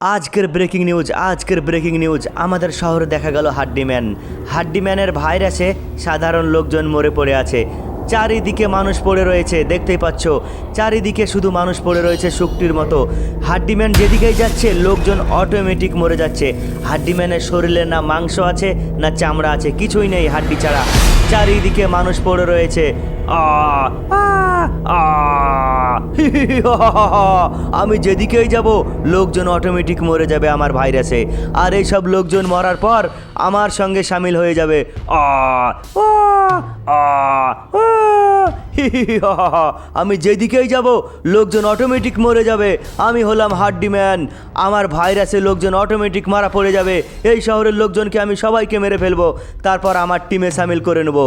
আজকের breaking news আজকের breaking news আমাদের শহরে দেখা গেল হাড্ডিম্যান হাড্ডিম্যানের ভাইরাসে সাধারণ লোকজন মরে পড়ে আছে। চারিদিকে মানুষ পড়ে রয়েছে, দেখতেই পাচ্ছ। চারিদিকে শুধু মানুষ পড়ে রয়েছে শুকটির মতো। হাড্ডিম্যান যেদিকেই যাচ্ছে, লোকজন অটোমেটিক মরে যাচ্ছে। হাড্ডিম্যানের শরীরে না মাংস আছে, না চামড়া আছে, কিছুই নেই হাড্ডি ছাড়া। চারিদিকে মানুষ পড়ে রয়েছে। আমি যেদিকেই যাব, লোকজন অটোমেটিক মরে যাবে আমার ভাইরাসে। আর এই সব লোকজন মরার পর আমার সঙ্গে সামিল হয়ে যাবে। আমি যেদিকেই যাব, লোকজন অটোমেটিক মরে যাবে। আমি হলাম হাড্ডি ম্যান। আমার ভাইরাসে লোকজন অটোমেটিক মারা পড়ে যাবে। এই শহরের লোকজনকে আমি সবাইকে মেরে ফেলব। তারপর আমার টিমে সামিল করে নেব।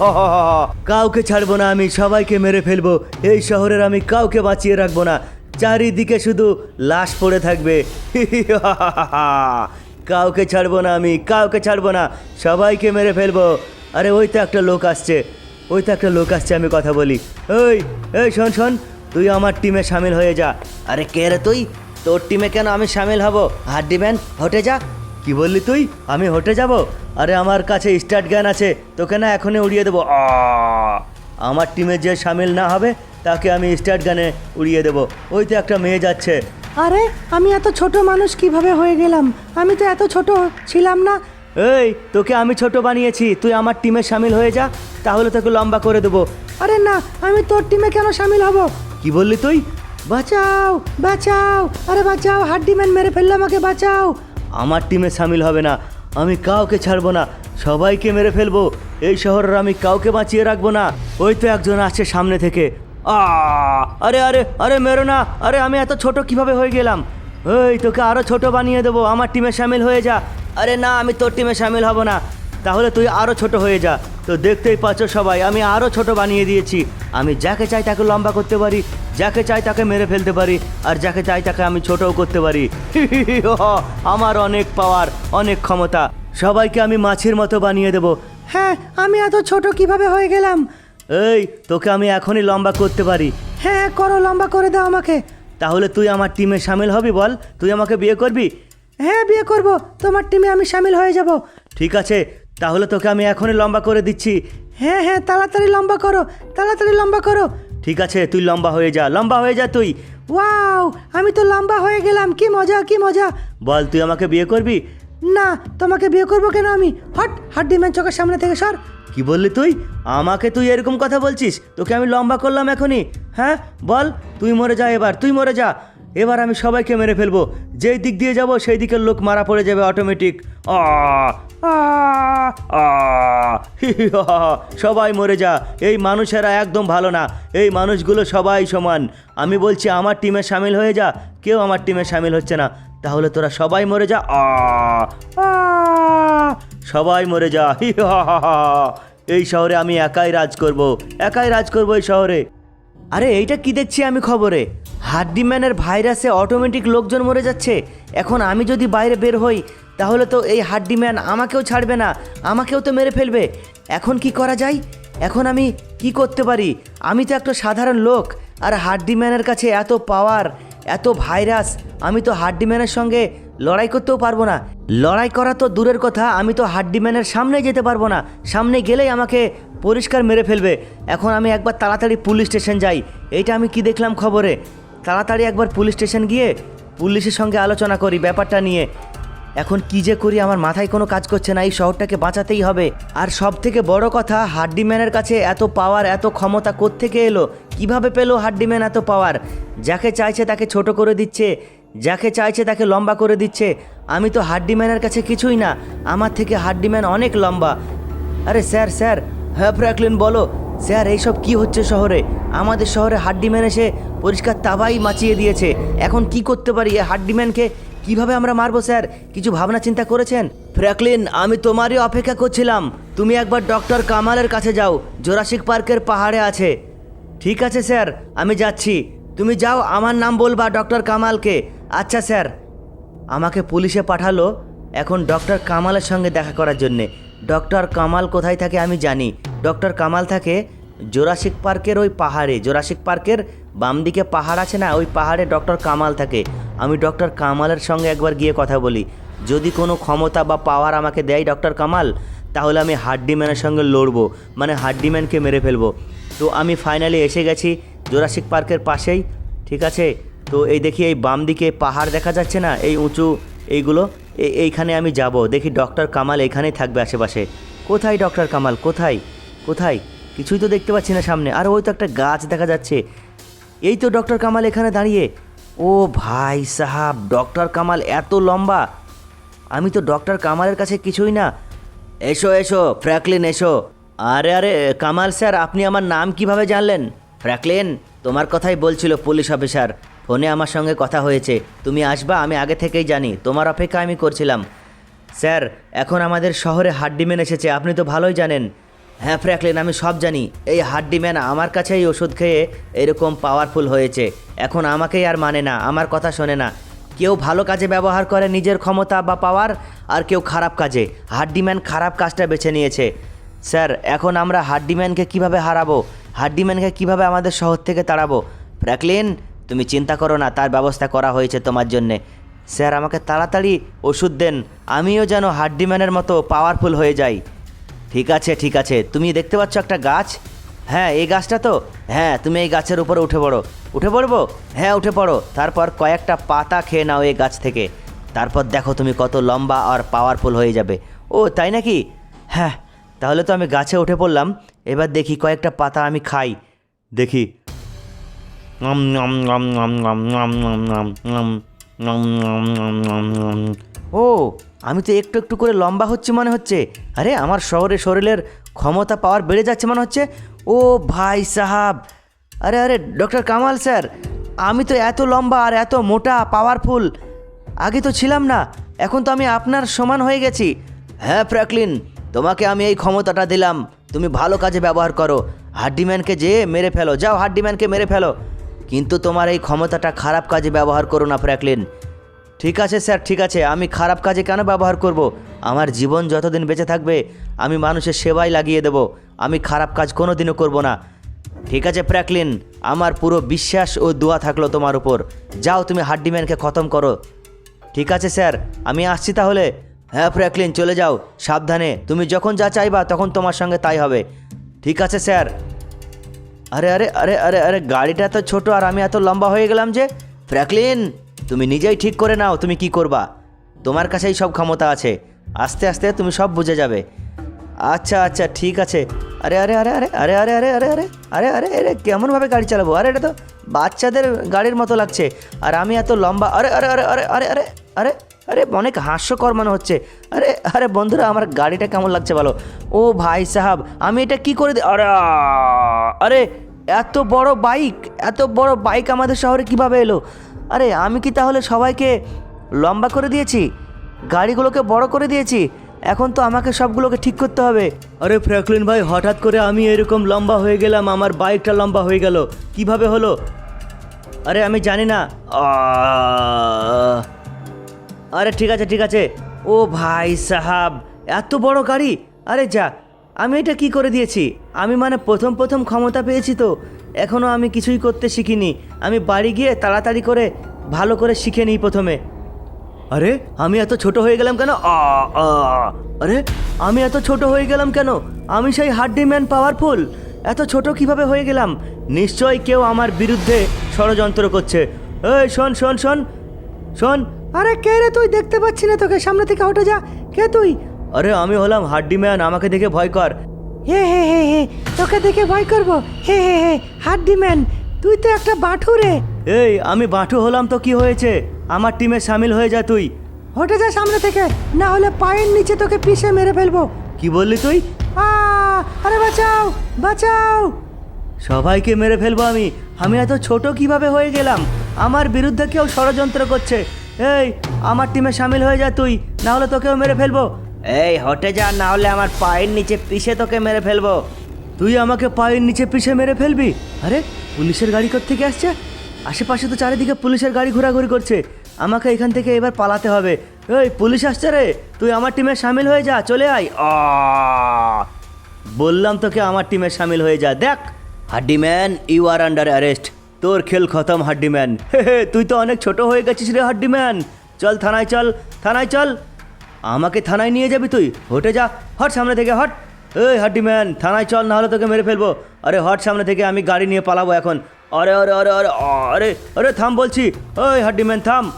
হা। কাউকে ছাড়বো না, আমি সবাইকে মেরে ফেলব। এই শহরের আমি কাউকে বাঁচিয়ে রাখব না। চারিদিকে শুধু লাশ পড়ে থাকবে। কাউকে ছাড়বো না, আমি কাউকে ছাড়বো না। সবাইকে মেরে ফেলব। আরে, ওই তো একটা লোক আসছে। ওই তো একটা লোক আসছে, আমি কথা বলি। ওই এই, শোন শোন, তুই আমার টিমে সামিল হয়ে যা। আরে, কে রে তুই? তোর টিমে কেন আমি সামিল হব? হাড্ডি ম্যান, হটে যা। কি বললি তুই? আমি হটে যাব? আরে আমার কাছে স্টার্ট জ্ঞান আছে তোকে না এখনই উড়িয়ে দেবো। আমার টিমে যে সামিল না হবে তাকে আমি স্টার্ট গানে উড়িয়ে দেবো। ওই তো একটা মেয়ে যাচ্ছে। আরে আমি এত ছোট মানুষ কীভাবে হয়ে গেলাম? আমি তো এত ছোট ছিলাম না। এই তোকে আমি ছোট বানিয়েছি তুই আমার টিমে সামিল হয়ে যা তাহলে তোকে লম্বা করে দেবো। আরে না আমি তোর টিমে কেন সামিল হব? কি বললি তুই? বাঁচাও বাঁচাও আরে বাঁচাও হাড্ডি ম্যান মেরে ফেলল আমাকে বাঁচাও। আমার টিমে সামিল হবে না। আমি কাউকে ছাড়বো না। সবাইকে মেরে ফেলব। এই শহরের আমি কাউকে বাঁচিয়ে রাখব না। ওই তো একজন আসছে সামনে থেকে। আরে আরে আরে, মেরো না। আরে, আমি এত ছোট কীভাবে হয়ে গেলাম? ওই তোকে আরও ছোট বানিয়ে দেবো। আমার টিমে সামিল হয়ে যা। আরে না, আমি তোর টিমে সামিল হব না। তাহলে তুই আরও ছোট হয়ে যা। তো দেখতেই পাচ্ছ সবাই, আমি আরও ছোট বানিয়ে দিয়েছি। আমি যাকে চাই তাকে লম্বা করতে পারি, যাকে চাই তাকে মেরে ফেলতে পারি, আর যাকে চাই তাকে আমি ছোটও করতে পারি। আমার অনেক পাওয়ার, অনেক ক্ষমতা। সবাইকে আমি মাছের মতো বানিয়ে দেব। হ্যাঁ আমি এত ছোট কীভাবে হয়ে গেলাম? এই, তোকে আমি এখনই লম্বা করতে পারি। হ্যাঁ করো, লম্বা করে দাও আমাকে। তাহলে তুই আমার টিমে সামিল হবি বল? তুই আমাকে বিয়ে করবি? হ্যাঁ বিয়ে করব। তোমার টিমে আমি সামিল হয়ে যাব। ঠিক আছে তাহলে তোকে আমি এখনই লম্বা করে দিচ্ছি। হ্যাঁ হ্যাঁ তাড়াতাড়ি লম্বা করো, তাড়াতাড়ি লম্বা করো। ঠিক আছে, তুই লম্বা হয়ে যা, লম্বা হয়ে যা তুই। ওয়াও, আমি তো লম্বা হয়ে গেলাম, কি মজা কি মজা। বল, তুই আমাকে বিয়ে করবি? না, তোমাকে বিয়ে করব কেন আমি? হট, হাড্ডি ম্যান চোখের সামনে থেকে সর। কি বললি তুই? আমাকে তুই এরকম কথা বলছিস? তোকে আমি লম্বা করলাম এখনই। হ্যাঁ বল, তুই মরে যা এবার, তুই মরে যা। এবার আমি সবাইকে মেরে ফেলব। যেই দিক দিয়ে যাব, সেই দিকের লোক মারা পড়ে যাবে অটোমেটিক আ। সবাই মরে যা। এই মানুষেরা একদম ভালো না। এই মানুষগুলো সবাই সমান। আমি বলছি, আমার টিমে সামিল হয়ে যা। কেউ আমার টিমে সামিল হচ্ছে না। তাহলে তোরা সবাই মরে যা। আ সবাই মরে যা। হা। এই শহরে আমি একাই রাজ করব। একাই রাজ করব এই শহরে। আরে, এইটা কি দেখছি আমি খবরে? হাড্ডিম্যানের ভাইরাসে অটোমেটিক লোকজন মরে যাচ্ছে। এখন আমি যদি বাইরে বের হই তাহলে তো এই হাড্ডি ম্যান আমাকেও ছাড়বে না, আমাকেও তো মেরে ফেলবে। এখন কি করা যায়? এখন আমি কি করতে পারি? আমি তো একটা সাধারণ লোক, আর হাড্ডি ম্যানের কাছে এত পাওয়ার এত ভাইরাস আমি তো হাড্ডি ম্যানের সঙ্গে লড়াই করতেও পারব না। লড়াই করা তো দূরের কথা, আমি তো হাড্ডি ম্যানের সামনে যেতে পারব না। সামনে গেলেই আমাকে পরিষ্কার মেরে ফেলবে। এখন আমি একবার তাড়াতাড়ি পুলিশ স্টেশন যাই। এইটা আমি কি দেখলাম খবরে? তাড়াতাড়ি একবার পুলিশ স্টেশন গিয়ে পুলিশের সঙ্গে আলোচনা করি ব্যাপারটা নিয়ে। এখন কি যে করি, আমার মাথায় কোনো কাজ করছে না, এই শহরটাকে বাঁচাতেই হবে। আর সব থেকে বড় কথা, হাড্ডিম্যানের কাছে এত পাওয়ার, এত ক্ষমতা কোত্থেকে এলো? কীভাবে পেল হাড্ডিম্যান এত পাওয়ার? যাকে চাইছে তাকে ছোট করে দিচ্ছে, যাকে চাইছে তাকে লম্বা করে দিচ্ছে। আমি তো হাড্ডিম্যানের কাছে কিছুই না, আমার থেকে হাড্ডিম্যান অনেক লম্বা। আরে স্যার স্যার হ্যাঁ ফ্র্যাকলিন বলো। স্যার, এইসব কি হচ্ছে শহরে? আমাদের শহরে হাড্ডিম্যান এসে পরিষ্কার তাবাই মাচিয়ে দিয়েছে। এখন কি করতে পারি হাড্ডিম্যানকে? কীভাবে আমরা মারবো, স্যার? কিছু ভাবনা চিন্তা করেছেন? ফ্র্যাকলিন আমি তোমারই অপেক্ষা করছিলাম। তুমি একবার ডক্টর কামালের কাছে যাও, জোরাসিক পার্কের পাহাড়ে আছে। ঠিক আছে, স্যার, আমি যাচ্ছি। তুমি যাও, আমার নাম বলবা ডক্টর কামালকে। আচ্ছা স্যার। আমাকে পুলিশে পাঠালো এখন ডক্টর কামালের সঙ্গে দেখা করার জন্যে। ডক্টর কামাল কোথায় থাকে আমি জানি। ডক্টর কামাল থাকে জোরাসিক পার্কের ওই পাহাড়ে, জোরাসিক পার্কের বাম দিকে পাহাড় আছে না, ওই পাহাড়ে ডক্টর কামাল থাকে। আমি ডক্টর কামালের সঙ্গে একবার গিয়ে কথা বলি। যদি কোনো ক্ষমতা বা পাওয়ার আমাকে দেয় ডক্টর কামাল, তাহলে আমি হাড্ডিম্যানের সঙ্গে লড়বো মানে হাড্ডিম্যানকে মেরে ফেলব। তো আমি ফাইনালি এসে গেছি জোরাসিক পার্কের পাশেই, ঠিক আছে? তো এই দেখি এই বাম দিকে পাহাড় দেখা যাচ্ছে না, এই উঁচু এইগুলো এই- এইখানে আমি যাব। দেখি ডক্টর কামাল এখানেই থাকবে আশেপাশে। কোথায় ডক্টর কামাল? কোথায়? কোথায়? কিছুই তো দেখতে পাচ্ছি না সামনে। আর ওই তো একটা গাছ দেখা যাচ্ছে। এই তো ডক্টর কামাল এখানে দাঁড়িয়ে। ও ভাই সাহাব, ডক্টর কামাল এত লম্বা। আমি তো ডক্টর কামালের কাছে কিছুই না। এসো এসো ফ্র্যাকলিন এসো। আরে আরে, কামাল স্যার, আপনি আমার নাম কীভাবে জানলেন? ফ্র্যাকলিন তোমার কথাই বলছিল পুলিশ অফিসার। ফোনে আমার সঙ্গে কথা হয়েছে। তুমি আসবা, আমি আগে থেকেই জানি। তোমার অপেক্ষা আমি করছিলাম। স্যার, এখন আমাদের শহরে হাড্ডিম্যান এসেছে। আপনি তো ভালোই জানেন। হ্যাঁ ফ্র্যাকলিন আমি সব জানি। এই হাড্ডিম্যান আমার কাছেই ওষুধ খেয়ে এরকম পাওয়ারফুল হয়েছে। এখন আমাকেই আর মানে না, আমার কথা শোনে না। কেউ ভালো কাজে ব্যবহার করে নিজের ক্ষমতা বা পাওয়ার আর কেউ খারাপ কাজে। হাড্ডিম্যান খারাপ কাজটা বেছে নিয়েছে। স্যার, এখন আমরা হাড্ডিম্যানকে কীভাবে হারাবো? হাড্ডিম্যানকে কীভাবে আমাদের শহর থেকে তাড়াবো? ফ্র্যাকলিন তুমি চিন্তা করো না, তার ব্যবস্থা করা হয়েছে তোমার জন্যে। স্যার, আমাকে তাড়াতাড়ি ওষুধ দেন। আমিও যেন হাড্ডিম্যানের মতো পাওয়ারফুল হয়ে যাই। ঠিক আছে ঠিক আছে তুমি দেখতে পাচ্ছ একটা গাছ হ্যাঁ এই গাছটা তো হ্যাঁ তুমি এই গাছের উপরে উঠে পড়ো উঠে পড়ব হ্যাঁ উঠে পড়ো তারপর কয়েকটা পাতা খেয়ে নাও এই গাছ থেকে তারপর দেখো তুমি কত লম্বা আর পাওয়ারফুল হয়ে যাবে ও তাই নাকি হ্যাঁ তাহলে তো আমি গাছে উঠে পড়লাম এবার দেখি কয়েকটা পাতা আমি খাই দেখি ও আমি তো একটু একটু করে লম্বা হচ্ছে মনে হচ্ছে। আরে, আমার শহরে শরীরের ক্ষমতা পাওয়ার বেড়ে যাচ্ছে মনে হচ্ছে। ও ভাই সাহাব। আরে আরে, ডক্টর কামাল স্যার, আমি তো এত লম্বা আর এত মোটা পাওয়ারফুল আগে তো ছিলাম না, এখন তো আমি আপনার সমান হয়ে গেছি। হ্যাঁ ফ্র্যাকলিন তোমাকে আমি এই ক্ষমতাটা দিলাম। তুমি ভালো কাজে ব্যবহার করো। হাড্ডিম্যানকে যেয়ে মেরে ফেলো। যাও হাড্ডিম্যানকে মেরে ফেলো। কিন্তু তোমার এই ক্ষমতাটা খারাপ কাজে ব্যবহার করো না ফ্র্যাকলিন ঠিক আছে, স্যার, ঠিক আছে। আমি খারাপ কাজে কেন ব্যবহার করব? আমার জীবন যতদিন বেঁচে থাকবে, আমি মানুষের সেবায় লাগিয়ে দেব। আমি খারাপ কাজ কোনো দিনও করব না। ঠিক আছে ফ্র্যাকলিন আমার পুরো বিশ্বাস ও দোয়া থাকল তোমার উপর। যাও, তুমি হাড্ডিম্যানকে খতম করো। ঠিক আছে, স্যার, আমি আসছি তাহলে। হ্যাঁ ফ্র্যাকলিন চলে যাও। সাবধানে। তুমি যখন যা চাইবা, তখন তোমার সঙ্গে তাই হবে। ঠিক আছে, স্যার। আরে আরে আরে আরে আরে, গাড়িটা এত ছোট আর আমি এত লম্বা হয়ে গেলাম যে ফ্র্যাকলিন তুমি নিজেই ঠিক করে নাও তুমি কি করবা তোমার কাছেই সব ক্ষমতা আছে আস্তে আস্তে তুমি সব বুঝে যাবে আচ্ছা আচ্ছা ঠিক আছে আরে আরে আরে আরে আরে আরে আরে আরে আরে আরে আরে আরে কেমনভাবে গাড়ি চালাবো আরে এটা তো বাচ্চাদের গাড়ির মতো লাগছে আর আমি এত লম্বা আরে আরে আরে আরে আরে আরে আরে আরে অনেক হাস্যকর মনে হচ্ছে আরে আরে বন্ধুরা আমার গাড়িটা কেমন লাগছে বলো ও ভাই সাহাব আমি এটা কি করে আরে আরে এত বড় বাইক এত বড় বাইক আমাদের শহরে কীভাবে এলো আরে, আমি কি তাহলে সবাইকে লম্বা করে দিয়েছি? গাড়িগুলোকে বড় করে দিয়েছি? এখন তো আমাকে সবগুলোকে ঠিক করতে হবে। আরে ফ্র্যাকলিন ভাই, হঠাৎ করে আমি এরকম লম্বা হয়ে গেলাম, আমার বাইকটা লম্বা হয়ে গেল। কীভাবে হলো? আরে, আমি জানি না। আরে, ঠিক আছে ঠিক আছে। ও ভাই সাহাব, এত বড় গাড়ি? আরে যা, আমি এটা কি করে দিয়েছি? আমি মানে প্রথম প্রথম ক্ষমতা পেয়েছি তো। এখনও আমি কিছুই করতে শিখিনি। আমি বাড়ি গিয়ে তাড়াতাড়ি করে ভালো করে শিখে নিই প্রথমে। আরে আমি এত ছোট হয়ে গেলাম কেন? আরে আমি এত ছোট হয়ে গেলাম কেন? আমি সেই হাড্ডি ম্যান পাওয়ারফুল। এত ছোট কীভাবে হয়ে গেলাম? নিশ্চয়ই কেউ আমার বিরুদ্ধে ষড়যন্ত্র করছে। এই শোন শোন শোন শোন। আরে কে রে তুই? দেখতে পাচ্ছি না তোকে। সামনে থেকে হটে যা। কে তুই? আরে আমি হলাম হাড্ডি ম্যান। আমাকে দেখে ভয় কর। হে হে হে হে তোকে দেখে ভয় করব। হে হে হে হাড্ডি ম্যান তুই তো একটা বাঠু রে এই আমি বাঁটু হলাম তো কি হয়েছে? আমার টিমে সামিল হয়ে যা তুই। হটে যা সামনে থেকে না হলে পায়ের নিচে তোকে পিষে মেরে ফেলব। কি বললি তুই? আ আরে বাঁচাও বাঁচাও। সবাইকে মেরে ফেলব আমি। আমি এত ছোট কীভাবে হয়ে গেলাম? আমার বিরুদ্ধে কেউ ষড়যন্ত্র করছে। এই আমার টিমে সামিল হয়ে যা তুই না হলে তোকেও মেরে ফেলব। এই, হটে যা, না হলে আমার পায়ের নিচে পিষে তোকে মেরে ফেলব। তুই আমাকে পায়ের নিচে পিষে মেরে ফেলবি? আরে, পুলিশের গাড়ি থেকে আসছে? আশেপাশে তো চারিদিকে পুলিশের গাড়ি ঘোরাঘুরি করছে। আমাকে এখান থেকে এবার পালাতে হবে। এই, পুলিশ আসছে রে। তুই আমার টিমে সামিল হয়ে যা, চলে আয়। বললাম তোকে আমার টিমে সামিল হয়ে যা। দেখ, হাড্ডি man, you are under arrest. তোর খেল খতম হাড্ডিম্যান হে হে, তুই তো অনেক ছোট হয়ে গেছিস রে হাড্ডিম্যান চল, থানায় চল থানায় চল। আমাকে থানায় নিয়ে যাবি তুই। হটে যা। হট সামনে থেকে, হট। এই হাড্ডিম্যান থানায় চল, না হলে তোকে মেরে ফেলব। আরে হট সামনে থেকে আমি গাড়ি নিয়ে পালাবো এখন। আরে আরে আরে আরে আরে আরে, থাম বলছি। ওই হাড্ডিম্যান থাম।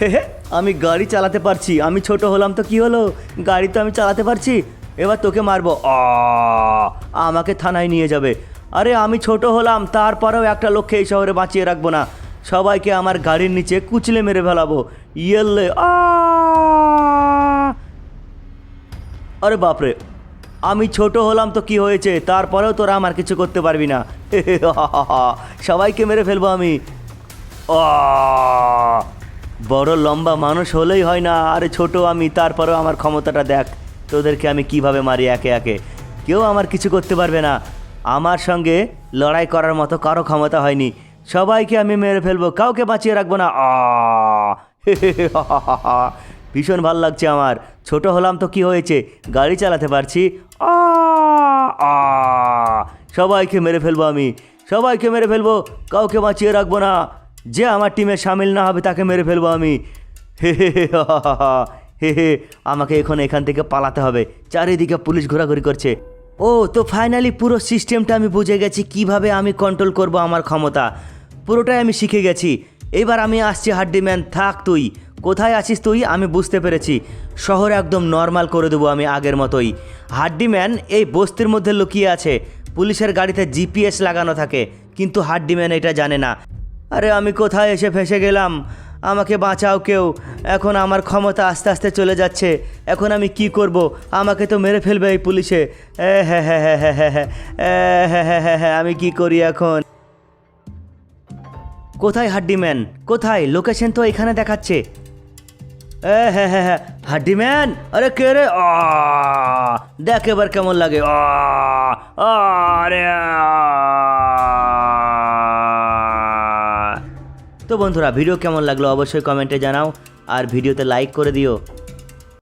হে হে, আমি গাড়ি চালাতে পারছি। আমি ছোট হলাম তো কি হলো? গাড়ি তো আমি চালাতে পারছি। এবার তোকে মারবো। আমাকে থানায় নিয়ে যাবে। আরে, আমি ছোট হলাম, তারপরেও একটা লক্ষ্যে এই শহরে বাঁচিয়ে রাখব না। সবাইকে আমার গাড়ির নিচে কুচলে মেরে ফেলাবো। ইয়েলে আ আরে বাপরে, আমি ছোট হলাম তো কি হয়েছে? তারপরেও তোরা আমার কিছু করতে পারবি না। সবাইকে মেরে ফেলব আমি! বড় লম্বা মানুষ হলেই হয় না। আরে ছোট আমি, তারপরেও আমার ক্ষমতাটা দেখ। তোদেরকে আমি কীভাবে মারি একে একে? কেউ আমার কিছু করতে পারবে না। আমার সঙ্গে লড়াই করার মতো কারও ক্ষমতা হয়নি। সবাইকে আমি মেরে ফেলব, কাউকে বাঁচিয়ে রাখব না। আহ! ভীষণ ভালো লাগছে আমার। ছোট হলাম তো কি হয়েছে? গাড়ি চালাতে পারছি? আ আহ! সবাইকে মেরে ফেলব আমি। সবাইকে মেরে ফেলব কাউকে বাঁচিয়ে রাখব না। যে আমার টিমে সামিল না হবে তাকে মেরে ফেলব আমি। হা হা, হে হে আমাকে এখন এখান থেকে পালাতে হবে। চারিদিকে পুলিশ ঘোরাঘুরি করছে। ও তো ফাইনালি পুরো সিস্টেমটা আমি বুঝে গেছি কীভাবে আমি কন্ট্রোল করব আমার ক্ষমতা। পুরোটাই আমি শিখে গেছি। এবার আমি আসছি হাড্ডিম্যান থাক তুই। কোথায় আছিস তুই? আমি বুঝতে পেরেছি। শহর একদম নর্মাল করে দেবো আমি আগের মতোই। হাড্ডি ম্যান, এই বস্তির মধ্যে লুকিয়ে আছে। পুলিশের গাড়িতে জিপিএস লাগানো থাকে, কিন্তু হাড্ডি ম্যান এটা জানে না। আরে আমি কোথায় এসে ফেসে গেলাম? আমাকে বাঁচাও কেউ। এখন আমার ক্ষমতা আস্তে আস্তে চলে যাচ্ছে। এখন আমি কি করব? আমাকে তো মেরে ফেলবে এই পুলিশে। হ্যাঁ হ্যাঁ হ্যাঁ হ্যাঁ হ্যাঁ হ্যাঁ, হ্যাঁ হ্যাঁ হ্যাঁ হ্যাঁ আমি কি করি এখন? কোথায় হাড্ডিম্যান কোথায়? লোকেশন তো এখানে দেখাচ্ছে। হ্যাঁ হ্যাঁ হ্যাঁ হাড্ডিম্যান আরে কে রে? দেখ এবার কেমন লাগে। তো বন্ধুরা, ভিডিও কেমন লাগল অবশ্যই কমেন্টে জানাও। আর ভিডিওতে লাইক করে দিও।